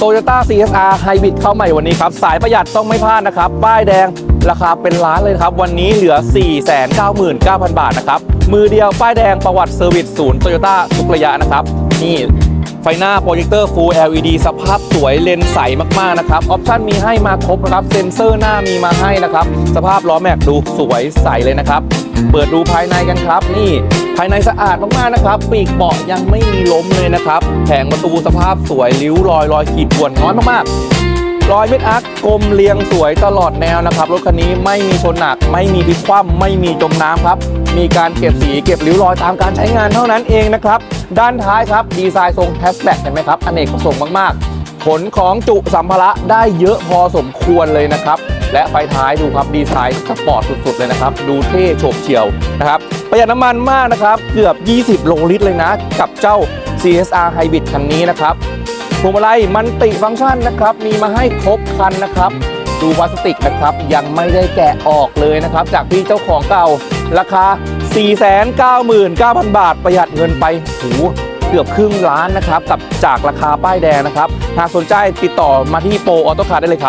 Toyota CSR Hybrid เข้าใหม่วันนี้ครับ สายประหยัดต้องไม่พลาดนะครับ ป้ายแดงราคาเป็นล้านเลยครับ วันนี้เหลือ 499,000 บาทนะครับ มือเดียวป้ายแดงประวัติเซอร์วิสศูนย์โตโยต้าทุกระยะนะครับ นี่ ไฟหน้าโปรเจคเตอร์ Full LED สภาพสวยเลนส์ใสมากๆนะครับออปชั่นมีให้มาครบนะครับเซ็นเซอร์หน้ามีมาให้นะครับ สภาพล้อแม็กดูสวยใสเลยนะครับ เปิดดูภายในกันครับ นี่ภายในสะอาดมากๆนะครับ ปีกเบาะยังไม่มีล้มเลยนะครับแผงประตูสภาพสวยริ้วรอยรอยขีดข่วนน้อยมากๆรอยเม็ดอาร์คกลมเรียงสวยตลอดแนวนะครับ รถคันนี้ไม่มีชนหนัก ไม่มีพลิกคว่ำไม่มีจมน้ำครับ มีการเก็บสีเก็บริ้วรอยตามการใช้งานเท่านั้นเองนะครับ ด้านท้ายครับดีไซน์ทรงแฮชแบ็กเห็นไหมครับอเนกประสงค์มาก ๆ ขนของจุสัมภาระได้เยอะพอสมควรเลยนะครับ และไฟท้ายดูครับดีไซน์สปอร์ตสุด ๆ เลยนะครับ ดูเท่โฉบเฉี่ยวนะครับประหยัดน้ำมันมากนะครับ เกือบ 20 โลลิตรเลยนะ กับเจ้า CSR Hybrid คันนี้นะครับพวงมาลัยมันติฟังก์ชันนะครับ มีมาให้ครบคันนะครับ ดูพลาสติกนะครับ ยังไม่ได้แกะออกเลยนะครับ จากที่เจ้าของเก่าราคา 499,000 บาทประหยัดเงินไปหูเกือบครึ่งล้านนะครับกับจากราคาป้ายแดงนะครับ หากสนใจติดต่อมาที่โปรออโต้คาร์ได้เลยครับ